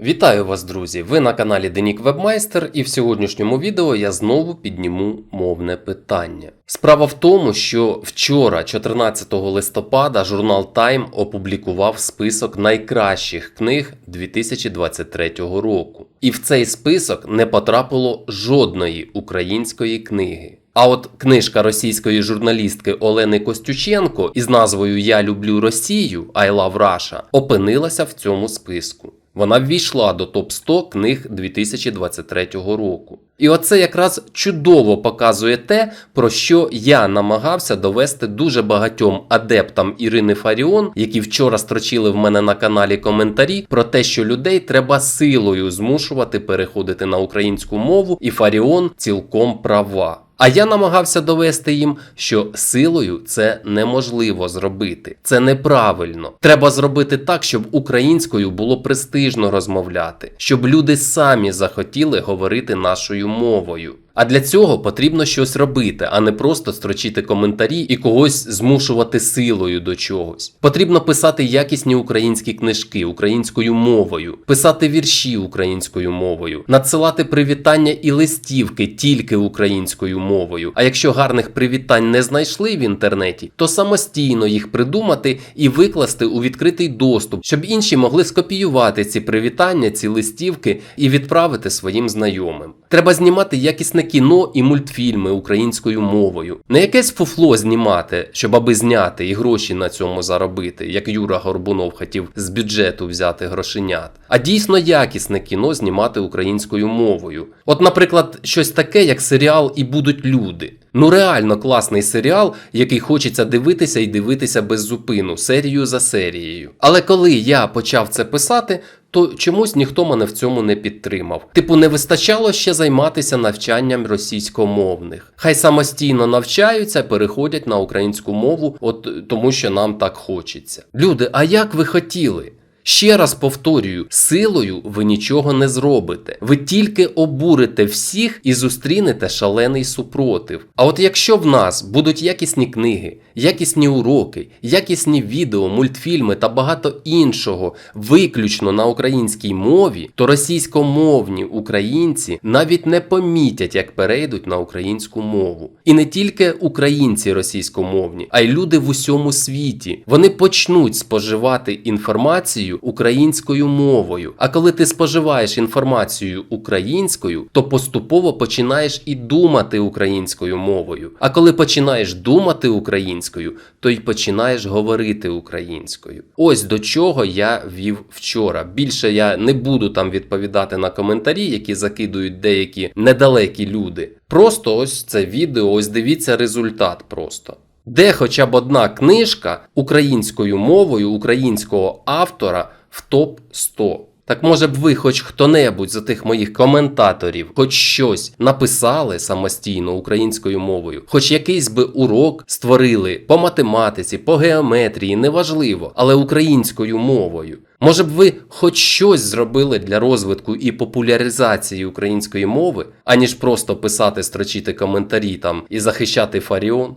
Вітаю вас, друзі! Ви на каналі Денік Вебмайстер, і в сьогоднішньому відео я знову підніму мовне питання. Справа в тому, що вчора, 14 листопада, журнал Time опублікував список найкращих книг 2023 року. І в цей список не потрапило жодної української книги. А от книжка російської журналістки Олени Костюченко із назвою Я люблю Росію I love Russia опинилася в цьому списку. Вона ввійшла до топ 100 книг 2023 року. І оце якраз чудово показує те, про що я намагався довести дуже багатьом адептам Ірини Фаріон, які вчора строчили в мене на каналі коментарі про те, що людей треба силою змушувати переходити на українську мову, і Фаріон цілком права. А я намагався довести їм, що силою це неможливо зробити. Це неправильно. Треба зробити так, щоб українською було престижно розмовляти, щоб люди самі захотіли говорити нашою мовою. А для цього потрібно щось робити, а не просто строчити коментарі і когось змушувати силою до чогось. Потрібно писати якісні українські книжки українською мовою, писати вірші українською мовою, надсилати привітання і листівки тільки українською мовою. А якщо гарних привітань не знайшли в інтернеті, то самостійно їх придумати і викласти у відкритий доступ, щоб інші могли скопіювати ці привітання, ці листівки і відправити своїм знайомим. Треба знімати якісне кіно і мультфільми українською мовою. Не якесь фуфло знімати, щоб аби зняти і гроші на цьому заробити, як Юра Горбунов хотів з бюджету взяти грошенят, а дійсно якісне кіно знімати українською мовою. От, наприклад, щось таке, як серіал І будуть люди. Ну реально класний серіал, який хочеться дивитися і дивитися без зупину, серію за серією. Але коли я почав це писати, то чомусь ніхто мене в цьому не підтримав. Типу, не вистачало ще займатися навчанням російськомовних. Хай самостійно навчаються, переходять на українську мову, от тому що нам так хочеться. Люди, а як ви хотіли? Ще раз повторюю, силою ви нічого не зробите. Ви тільки обурите всіх і зустрінете шалений супротив. А от якщо в нас будуть якісні книги, якісні уроки, якісні відео, мультфільми та багато іншого виключно на українській мові, то російськомовні українці навіть не помітять, як перейдуть на українську мову. І не тільки українці російськомовні, а й люди в усьому світі. Вони почнуть споживати інформацію українською мовою. А коли ти споживаєш інформацію українською, то поступово починаєш і думати українською мовою. А коли починаєш думати українською, то й починаєш говорити українською. Ось до чого я вів вчора. Більше я не буду там відповідати на коментарі, які закидують деякі недалекі люди. Просто ось це відео, ось дивіться результат просто. Де хоча б одна книжка українською мовою українського автора в топ 100. Так може б ви, хоч хто-небудь з тих моїх коментаторів, хоч щось написали самостійно українською мовою, хоч якийсь би урок створили по математиці, по геометрії, неважливо, але українською мовою. Може б ви хоч щось зробили для розвитку і популяризації української мови, аніж просто писати, строчити коментарі там і захищати Фаріон?